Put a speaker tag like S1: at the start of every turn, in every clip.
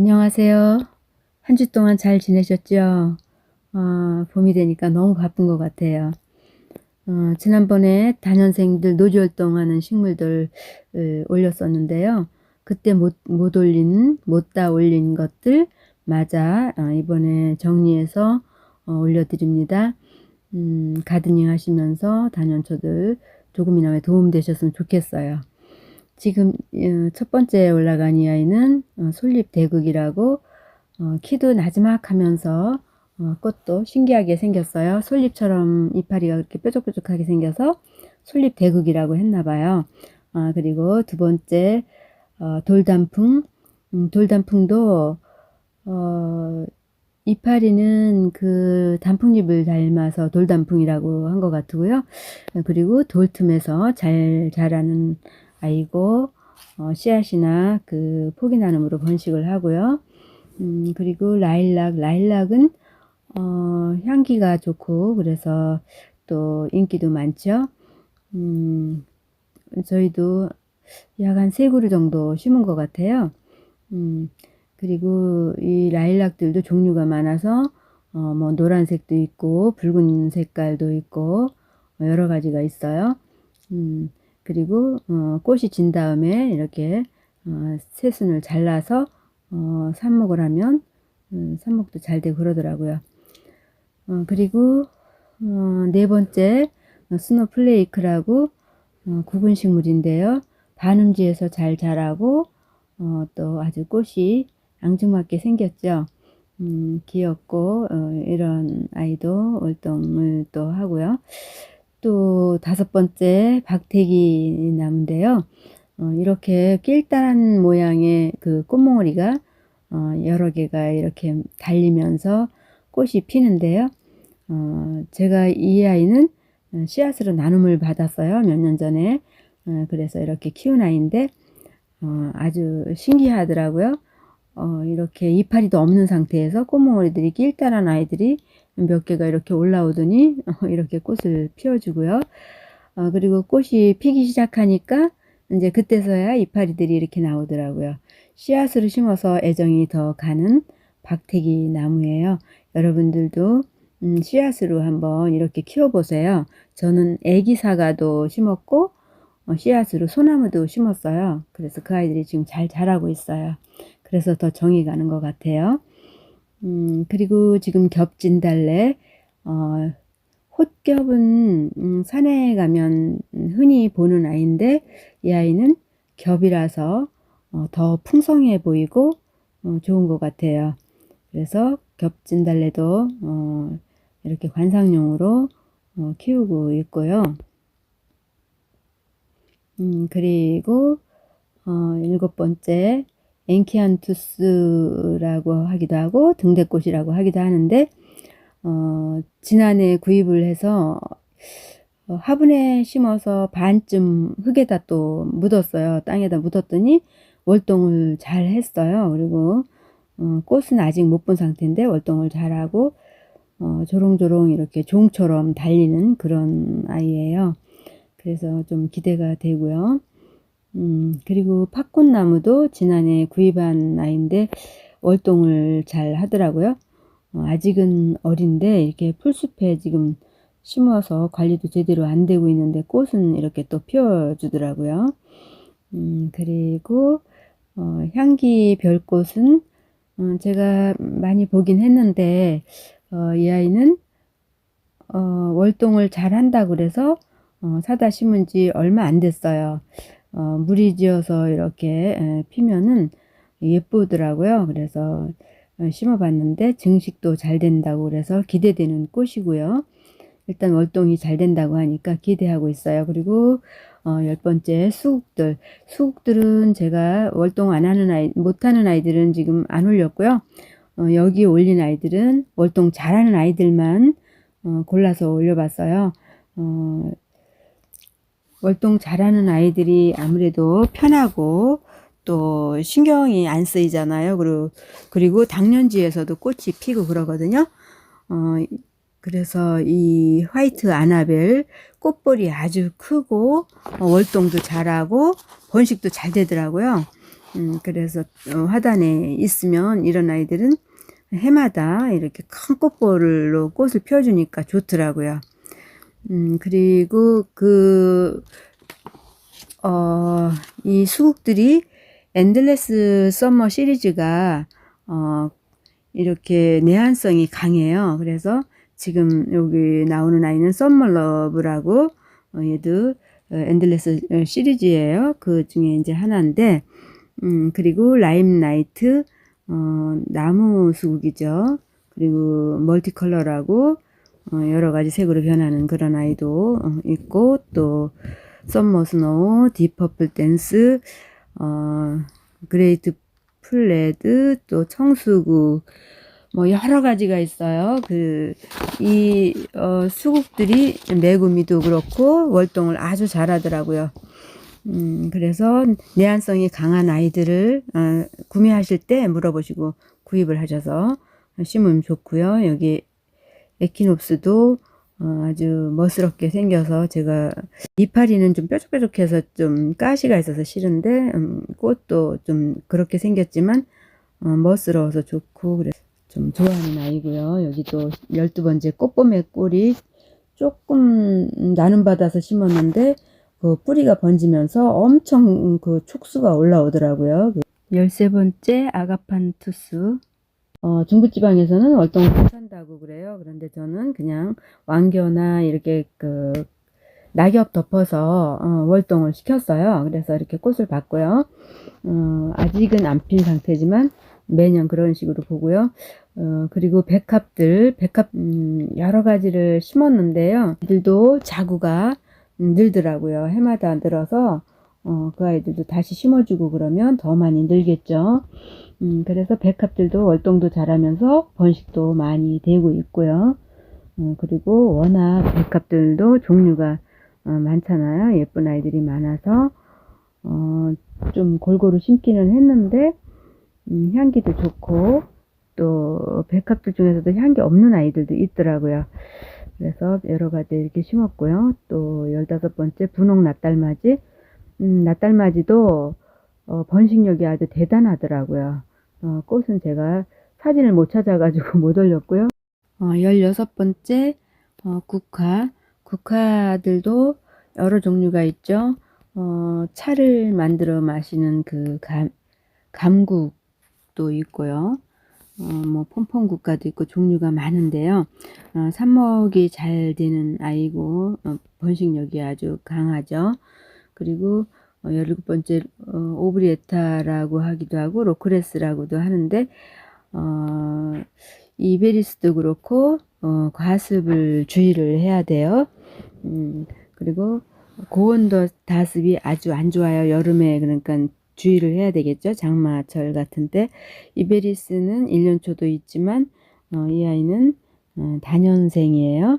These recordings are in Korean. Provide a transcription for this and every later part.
S1: 안녕하세요. 한 주 동안 잘 지내셨죠? 어, 봄이 되니까 너무 바쁜 것 같아요. 어, 지난번에 단연생들 노지 활동하는 식물들 을 올렸었는데요. 그때 못, 못 올린, 못 다 올린 것들 맞아 어, 이번에 정리해서 어, 올려드립니다. 음, 가드닝 하시면서 단연초들 조금이나마 도움 되셨으면 좋겠어요. 지금 어, 첫 번째 올라간 이 아이는 어, 솔잎 대극이라고 어, 키도 나지막하면서 어, 꽃도 신기하게 생겼어요. 솔잎처럼 이파리가 그렇게 뾰족뾰족하게 생겨서 솔잎 대극이라고 했나 봐요. 아, 그리고 두 번째 어, 돌단풍 음, 돌단풍도 어, 이파리는 그 단풍잎을 닮아서 돌단풍이라고 한 것 같고요. 그리고 돌 틈에서 잘 자라는 아이고 어, 씨앗이나 그 포기나눔으로 번식을 하고요. 음, 그리고 라일락, 라일락은 어, 향기가 좋고 그래서 또 인기도 많죠. 음, 저희도 약 한 세 그루 정도 심은 것 같아요. 음, 그리고 이 라일락들도 종류가 많아서 어, 뭐 노란색도 있고 붉은 색깔도 있고 뭐 여러 가지가 있어요. 음, 그리고 어, 꽃이 진 다음에 이렇게 어, 새순을 잘라서 어, 삽목을 하면 음, 삽목도 잘 되고 그러더라고요. 어, 그리고 어, 네 번째 어, 스노플레이크라고 어, 구근 식물인데요. 반음지에서 잘 자라고 어, 또 아주 꽃이 앙증맞게 생겼죠. 음, 귀엽고 어, 이런 아이도 월동을 또 하고요. 또 다섯 번째 박태기 나무인데요. 어, 이렇게 낄딴 모양의 그 꽃몽오리가 어, 여러 개가 이렇게 달리면서 꽃이 피는데요. 어, 제가 이 아이는 씨앗으로 나눔을 받았어요. 몇 년 전에. 어, 그래서 이렇게 키운 아이인데 어, 아주 신기하더라고요. 어, 이렇게 이파리도 없는 상태에서 꽃몽오리들이 낄따란 아이들이 몇 개가 이렇게 올라오더니 어, 이렇게 꽃을 피워주고요. 어, 그리고 꽃이 피기 시작하니까 이제 그때서야 이파리들이 이렇게 나오더라고요. 씨앗으로 심어서 애정이 더 가는 박태기 나무예요. 여러분들도 음, 씨앗으로 한번 이렇게 키워보세요. 저는 애기 사과도 심었고 어, 씨앗으로 소나무도 심었어요. 그래서 그 아이들이 지금 잘 자라고 있어요. 그래서 더 정이 가는 것 같아요. 음, 그리고 지금 겹진달래, 어, 홑겹은 음, 산에 가면 흔히 보는 아이인데 이 아이는 겹이라서 어, 더 풍성해 보이고 어, 좋은 것 같아요. 그래서 겹진달래도 어, 이렇게 관상용으로 어, 키우고 있고요. 음, 그리고 어, 일곱 번째 엔키안투스라고 하기도 하고 등대꽃이라고 하기도 하는데 어, 지난해 구입을 해서 어, 화분에 심어서 반쯤 흙에다 또 묻었어요. 땅에다 묻었더니 월동을 잘 했어요. 그리고 어, 꽃은 아직 못 본 상태인데 월동을 잘하고 어, 조롱조롱 이렇게 종처럼 달리는 그런 아이예요. 그래서 좀 기대가 되고요. 음, 그리고 팝꽃나무도 지난해 구입한 아이인데 월동을 잘 하더라고요. 어, 아직은 어린데 이렇게 풀숲에 지금 심어서 관리도 제대로 안 되고 있는데 꽃은 이렇게 또 피워주더라고요. 음, 그리고 어, 향기 별꽃은 어, 제가 많이 보긴 했는데 어, 이 아이는 어, 월동을 잘 한다고 그래서 어, 사다 심은 지 얼마 안 됐어요. 어, 물이 지어서 이렇게 에, 피면은 예쁘더라고요. 그래서 어, 심어봤는데 증식도 잘 된다고 그래서 기대되는 꽃이고요. 일단 월동이 잘 된다고 하니까 기대하고 있어요. 그리고 어, 열 번째 수국들. 수국들은 제가 월동 안 하는 아이, 못하는 아이들은 지금 안 올렸고요. 어, 여기 올린 아이들은 월동 잘하는 아이들만 어, 골라서 올려봤어요. 어, 월동 잘하는 아이들이 아무래도 편하고 또 신경이 안 쓰이잖아요. 그리고, 그리고 당년지에서도 꽃이 피고 그러거든요. 어, 그래서 이 화이트 아나벨 꽃볼이 아주 크고 어, 월동도 잘하고 번식도 잘 되더라고요. 음, 그래서 어, 화단에 있으면 이런 아이들은 해마다 이렇게 큰 꽃볼로 꽃을 펴주니까 좋더라고요. 음, 그리고 그, 어, 이 수국들이 엔들레스 썸머 시리즈가, 어, 이렇게 내한성이 강해요. 그래서 지금 여기 나오는 아이는 썸머 러브라고, 어, 얘도 어, 엔들레스 어, 시리즈예요. 그 중에 이제 하나인데, 음, 그리고 라임 나이트, 어, 나무 수국이죠. 그리고 멀티컬러라고, 어, 여러 가지 색으로 변하는 그런 아이도 어, 있고 또 썸머 스노우, 딥퍼플 댄스, 어, 그레이트 플레드, 또 청수국 뭐 여러 가지가 있어요. 그 이 어, 수국들이 매구미도 그렇고 월동을 아주 잘하더라고요. 음, 그래서 내한성이 강한 아이들을 어, 구매하실 때 물어보시고 구입을 하셔서 심으면 좋고요. 여기 에키놉스도 어, 아주 멋스럽게 생겨서 제가 이파리는 좀 뾰족뾰족해서 좀 가시가 있어서 싫은데 음, 꽃도 좀 그렇게 생겼지만 어, 멋스러워서 좋고 그래서 좀 좋아하는 아이고요. 여기 또 12번째 꽃봄의 꿀이 조금 나눔 받아서 심었는데 그 뿌리가 번지면서 엄청 그 촉수가 올라오더라고요. 그 13번째 아가판투스 어, 중부지방에서는 월동을 못 산다고 그래요. 그런데 저는 그냥 왕겨나 이렇게 그 낙엽 덮어서 어, 월동을 시켰어요. 그래서 이렇게 꽃을 봤고요. 어, 아직은 안 핀 상태지만 매년 그런 식으로 보고요. 어, 그리고 백합들, 백합 음, 여러 가지를 심었는데요. 이들도 자구가 음, 늘더라고요. 해마다 늘어서 어, 그 아이들도 다시 심어주고 그러면 더 많이 늘겠죠. 음, 그래서 백합들도 월동도 잘하면서 번식도 많이 되고 있고요. 어, 그리고 워낙 백합들도 종류가 어, 많잖아요. 예쁜 아이들이 많아서 어, 좀 골고루 심기는 했는데 음, 향기도 좋고 또 백합들 중에서도 향기 없는 아이들도 있더라고요. 그래서 여러 가지 이렇게 심었고요. 또 열다섯 번째 분홍 낫달맞이 음, 낫달맞이도 어, 번식력이 아주 대단하더라고요. 어, 꽃은 제가 사진을 못 찾아가지고 못 올렸고요. 어, 16번째 어, 국화. 국화들도 여러 종류가 있죠. 어, 차를 만들어 마시는 그 감, 감국도 있고요. 어, 뭐 폼폼국화도 있고 종류가 많은데요. 어, 삽목이 잘 되는 아이고 어, 번식력이 아주 강하죠. 그리고 어, 17번째 어, 오브리에타라고 하기도 하고 로크레스라고도 하는데 어, 이베리스도 그렇고 어, 과습을 주의를 해야 돼요. 음, 그리고 고온도 다습이 아주 안 좋아요. 여름에 그러니까 주의를 해야 되겠죠. 장마철 같은 때. 이베리스는 1년초도 있지만 어, 이 아이는 어, 다년생이에요.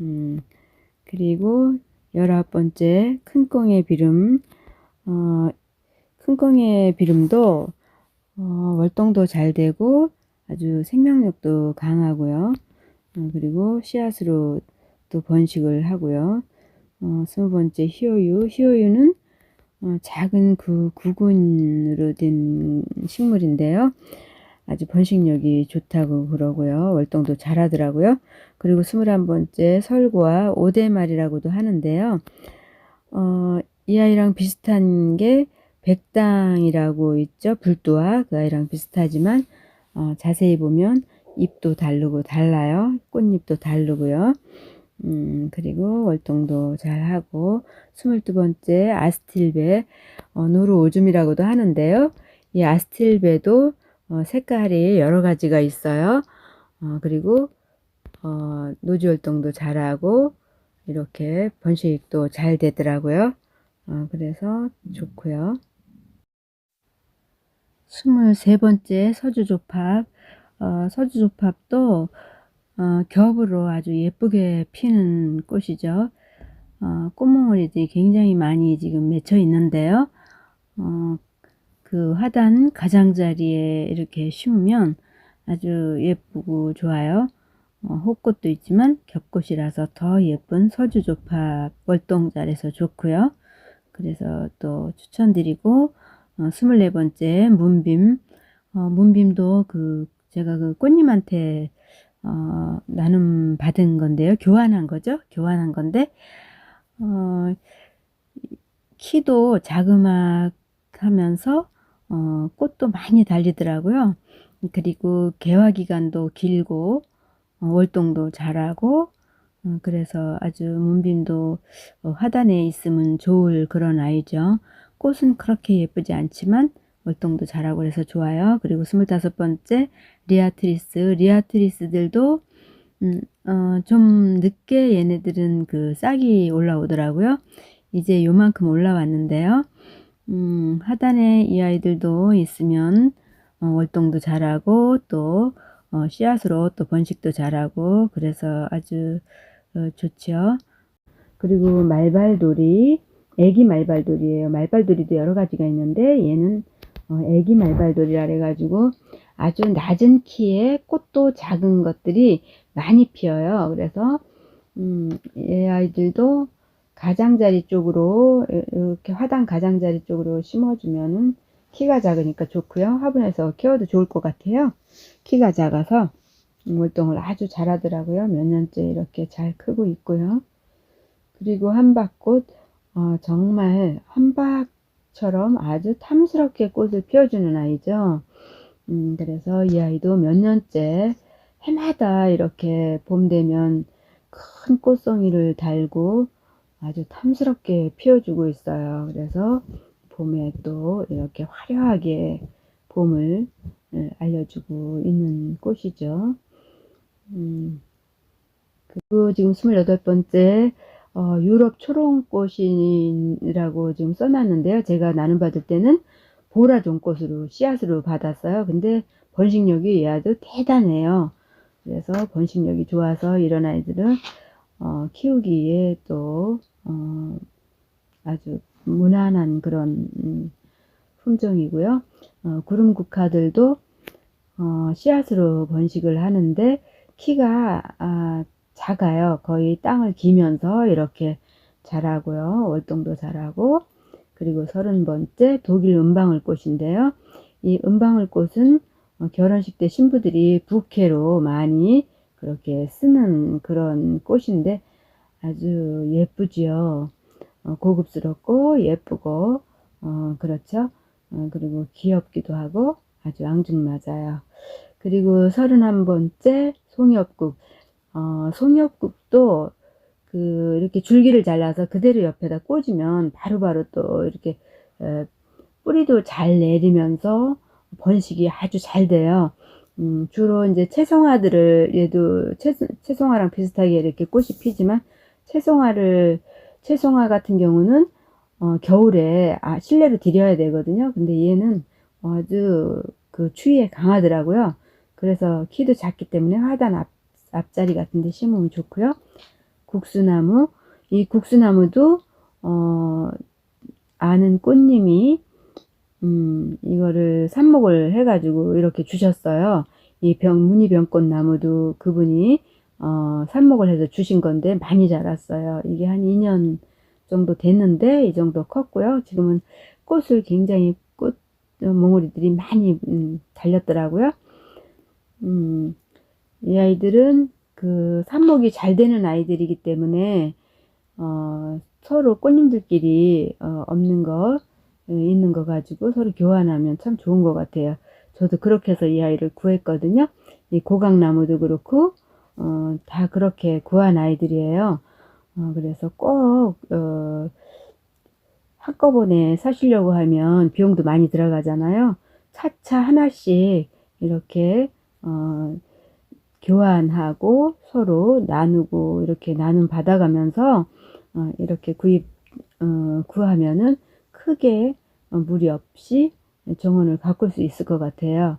S1: 음, 그리고 열아홉 번째 큰 꽁의 비름 어, 큰 꽁의 비름도 어, 월동도 잘 되고 아주 생명력도 강하고요. 어, 그리고 씨앗으로 또 번식을 하고요. 어, 스무 번째 히오유 히오유는 어, 작은 그 구근으로 된 식물인데요. 아주 번식력이 좋다고 그러고요. 월동도 잘하더라고요. 그리고 스물한 번째 설과 오대말이라고도 하는데요. 어, 이 아이랑 비슷한 게 백당이라고 있죠. 불도와 그 아이랑 비슷하지만 어, 자세히 보면 잎도 다르고 달라요. 꽃잎도 다르고요. 음, 그리고 월동도 잘하고, 스물두 번째 아스틸베, 어, 노루 오줌이라고도 하는데요. 이 아스틸베도 어, 색깔이 여러 가지가 있어요. 어, 그리고 어, 노지 활동도 잘하고 이렇게 번식도 잘 되더라고요. 어, 그래서 좋고요. 스물세 번째 서주조팝. 어, 서주조팝도 어, 겹으로 아주 예쁘게 피는 꽃이죠. 어, 꽃몽울이들이 굉장히 많이 지금 맺혀 있는데요. 어, 그 화단 가장자리에 이렇게 심으면 아주 예쁘고 좋아요. 어, 호꽃도 있지만 겹꽃이라서 더 예쁜 서주조팝 월동잘해서 좋고요. 그래서 또 추천드리고 어, 24번째 문빔. 어, 문빔도 그 제가 그 꽃님한테 어, 나눔 받은 건데요. 교환한 거죠. 교환한 건데 어, 키도 자그마하면서 어, 꽃도 많이 달리더라고요. 그리고 개화 기간도 길고 어, 월동도 잘하고 어, 그래서 아주 문빔도 어, 화단에 있으면 좋을 그런 아이죠. 꽃은 그렇게 예쁘지 않지만 월동도 잘하고 그래서 좋아요. 그리고 스물다섯 번째 리아트리스 리아트리스들도 음, 어, 좀 늦게 얘네들은 그 싹이 올라오더라고요. 이제 요만큼 올라왔는데요. 음, 하단에 이 아이들도 있으면 어, 월동도 잘하고 또 어, 씨앗으로 또 번식도 잘하고 그래서 아주 어, 좋죠. 그리고 말발돌이 애기 말발돌이에요. 말발돌이도 여러 가지가 있는데 얘는 어, 애기 말발돌이라 그래가지고 아주 낮은 키에 꽃도 작은 것들이 많이 피어요. 그래서 음, 이 아이들도 가장자리 쪽으로 이렇게 화단 가장자리 쪽으로 심어주면은 키가 작으니까 좋고요. 화분에서 키워도 좋을 것 같아요. 키가 작아서 월동을 아주 잘하더라고요. 몇 년째 이렇게 잘 크고 있고요. 그리고 한박꽃 어, 정말 한박처럼 아주 탐스럽게 꽃을 피워주는 아이죠. 음, 그래서 이 아이도 몇 년째 해마다 이렇게 봄 되면 큰 꽃송이를 달고 아주 탐스럽게 피워주고 있어요. 그래서 봄에 또 이렇게 화려하게 봄을 예, 알려주고 있는 꽃이죠. 음, 그리고 지금 28번째 어, 유럽 초롱꽃이라고 지금 써놨는데요. 제가 나눔 받을 때는 보라종 꽃으로 씨앗으로 받았어요. 근데 번식력이 얘도 대단해요. 그래서 번식력이 좋아서 이런 아이들은 어, 키우기에 또 어, 아주 무난한 그런 음, 품종이고요. 어, 구름 국화들도 어, 씨앗으로 번식을 하는데 키가 아, 작아요. 거의 땅을 기면서 이렇게 자라고요. 월동도 잘하고 그리고 서른 번째 독일 은방울꽃인데요. 이 은방울꽃은 어, 결혼식 때 신부들이 부케로 많이 그렇게 쓰는 그런 꽃인데 아주 예쁘지요. 어, 고급스럽고 예쁘고 어, 그렇죠. 어, 그리고 귀엽기도 하고 아주 앙증맞아요. 그리고 서른한 번째 송엽국. 어, 송엽국도 그 이렇게 줄기를 잘라서 그대로 옆에다 꽂으면 바로바로 또 이렇게 에, 뿌리도 잘 내리면서 번식이 아주 잘 돼요. 음, 주로 이제 채송화들을 얘도 채, 채송화랑 비슷하게 이렇게 꽃이 피지만 채송화를 채송화 같은 경우는 어, 겨울에 아, 실내로 들여야 되거든요. 근데 얘는 아주 그 추위에 강하더라고요. 그래서 키도 작기 때문에 화단 앞, 앞자리 같은 데 심으면 좋고요. 국수나무, 이 국수나무도 어, 아는 꽃님이 음, 이거를 삽목을 해가지고 이렇게 주셨어요. 이 병, 무늬병꽃 나무도 그분이 어, 삽목을 해서 주신 건데 많이 자랐어요. 이게 한 2년 정도 됐는데 이 정도 컸고요. 지금은 꽃을 굉장히 꽃 몽우리들이 많이 음, 달렸더라고요. 음, 이 아이들은 그 삽목이 잘 되는 아이들이기 때문에 어, 서로 꽃님들끼리 어, 없는 거 어, 있는 거 가지고 서로 교환하면 참 좋은 것 같아요. 저도 그렇게 해서 이 아이를 구했거든요. 이 고강나무도 그렇고 어, 다 그렇게 구한 아이들이에요. 어, 그래서 꼭 어, 한꺼번에 사시려고 하면 비용도 많이 들어가잖아요. 차차 하나씩 이렇게 어, 교환하고 서로 나누고 이렇게 나눔 받아가면서 어, 이렇게 구입 어, 구하면은 크게 어, 무리 없이 정원을 가꿀 수 있을 것 같아요.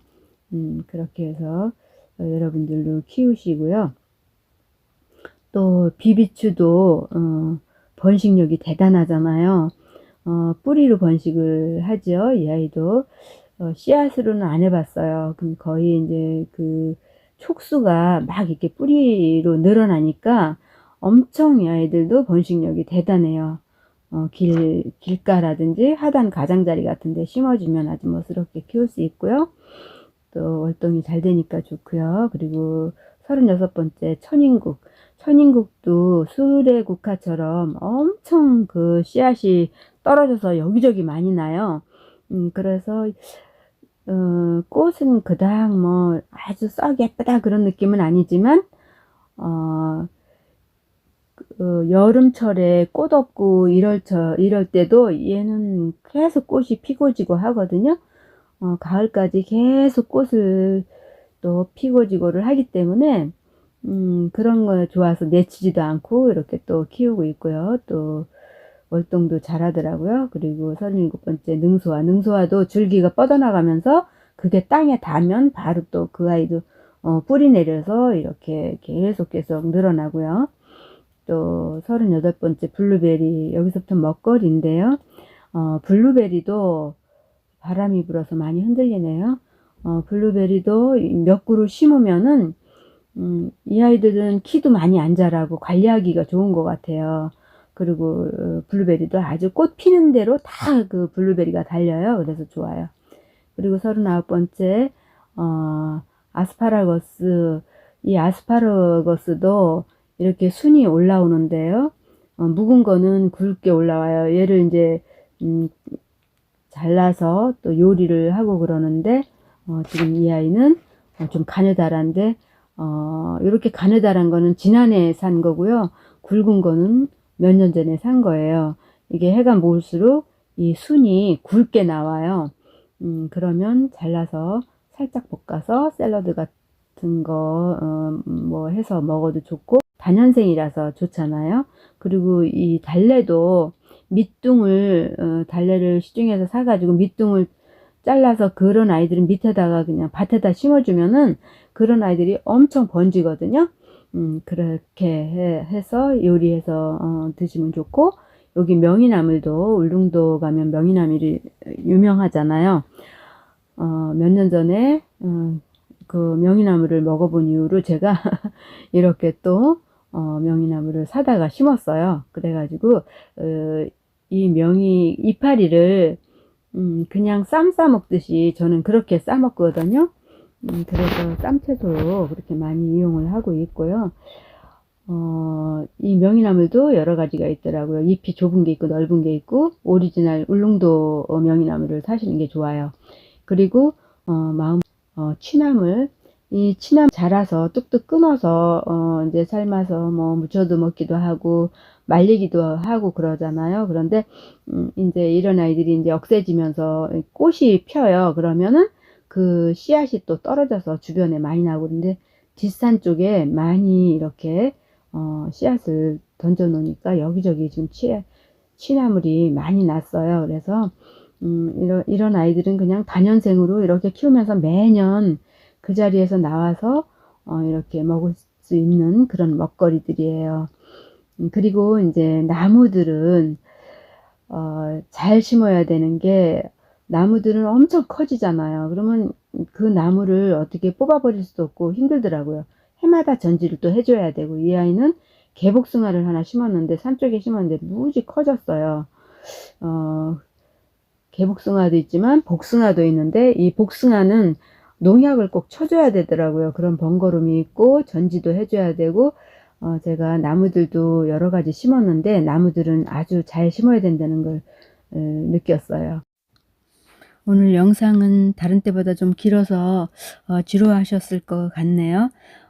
S1: 음, 그렇게 해서 어, 여러분들도 키우시고요. 또 비비추도 어, 번식력이 대단하잖아요. 어, 뿌리로 번식을 하죠. 이 아이도 어, 씨앗으로는 안 해봤어요. 그럼 거의 이제 그 촉수가 막 이렇게 뿌리로 늘어나니까 엄청 이 아이들도 번식력이 대단해요. 어, 길, 길가라든지 하단 가장자리 같은 데 심어주면 아주 멋스럽게 키울 수 있고요. 또 월동이 잘 되니까 좋고요. 그리고 36번째 천인국. 천인국도 수레 국화처럼 엄청 그 씨앗이 떨어져서 여기저기 많이 나요. 음, 그래서 어, 꽃은 그닥 뭐 아주 썩 예쁘다 그런 느낌은 아니지만 어, 그 여름철에 꽃 없고 이럴 저 이럴 때도 얘는 계속 꽃이 피고 지고 하거든요. 어, 가을까지 계속 꽃을 또 피고 지고를 하기 때문에 음, 그런 거 좋아서 내치지도 않고 이렇게 또 키우고 있고요. 또 월동도 잘하더라고요. 그리고 37번째 능소화. 능소화도 줄기가 뻗어나가면서 그게 땅에 닿으면 바로 또 그 아이도 어, 뿌리 내려서 이렇게 계속 계속 늘어나고요. 또 38번째 블루베리. 여기서부터 먹거리인데요. 어, 블루베리도 바람이 불어서 많이 흔들리네요. 어, 블루베리도 몇 그루 심으면은 음, 이 아이들은 키도 많이 안 자라고 관리하기가 좋은 것 같아요. 그리고 어, 블루베리도 아주 꽃 피는 대로 다 그 블루베리가 달려요. 그래서 좋아요. 그리고 39번째 어, 아스파라거스 이 아스파라거스도 이렇게 순이 올라오는데요. 어, 묵은 거는 굵게 올라와요. 얘를 이제 음, 잘라서 또 요리를 하고 그러는데 어, 지금 이 아이는 어, 좀 가느다란데 어, 이렇게 가느다란 거는 지난해 산 거고요. 굵은 거는 몇 년 전에 산 거예요. 이게 해가 모을수록 이 순이 굵게 나와요. 음, 그러면 잘라서 살짝 볶아서 샐러드 같은 거, 어, 뭐 해서 먹어도 좋고, 단연생이라서 좋잖아요. 그리고 이 달래도 밑둥을, 어, 달래를 시중에서 사가지고 밑둥을 잘라서 그런 아이들은 밑에다가 그냥 밭에다 심어주면은 그런 아이들이 엄청 번지거든요. 음, 그렇게 해, 해서 요리해서 어, 드시면 좋고 여기 명이나물도 울릉도 가면 명이나물이 유명하잖아요. 어, 몇 년 전에 어, 그 명이나물을 먹어본 이후로 제가 이렇게 또 어, 명이나물을 사다가 심었어요. 그래가지고 어, 이 명이 이파리를 음, 그냥 쌈 싸 먹듯이 저는 그렇게 싸 먹거든요. 음, 그래서 쌈채소로 그렇게 많이 이용을 하고 있고요. 어, 이 명이나물도 여러 가지가 있더라고요. 잎이 좁은 게 있고 넓은 게 있고 오리지널 울릉도 어, 명이나물을 사시는 게 좋아요. 그리고 어, 마음 어, 취나물 이 취나물 자라서 뚝뚝 끊어서 어, 이제 삶아서 뭐 무쳐도 먹기도 하고 말리기도 하고 그러잖아요. 그런데 음, 이제 이런 아이들이 이제 억세지면서 꽃이 펴요. 그러면은 그 씨앗이 또 떨어져서 주변에 많이 나고 그런데 뒷산 쪽에 많이 이렇게 어, 씨앗을 던져 놓으니까 여기저기 지금 취, 취나물이 많이 났어요. 그래서 음, 이런, 이런 아이들은 그냥 단연생으로 이렇게 키우면서 매년 그 자리에서 나와서 어, 이렇게 먹을 수 있는 그런 먹거리들이에요. 음, 그리고 이제 나무들은 어, 잘 심어야 되는 게 나무들은 엄청 커지잖아요. 그러면 그 나무를 어떻게 뽑아버릴 수도 없고 힘들더라고요. 해마다 전지를 또 해줘야 되고 이 아이는 개복숭아를 하나 심었는데 산 쪽에 심었는데 무지 커졌어요. 어, 개복숭아도 있지만 복숭아도 있는데 이 복숭아는 농약을 꼭 쳐줘야 되더라고요. 그런 번거로움이 있고 전지도 해줘야 되고 어, 제가 나무들도 여러 가지 심었는데 나무들은 아주 잘 심어야 된다는 걸 에, 느꼈어요. 오늘 영상은 다른 때보다 좀 길어서 어, 지루하셨을 것 같네요.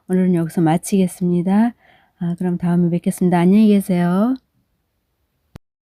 S1: 오늘은 여기서 마치겠습니다. 아, 그럼 다음에 뵙겠습니다. 안녕히 계세요.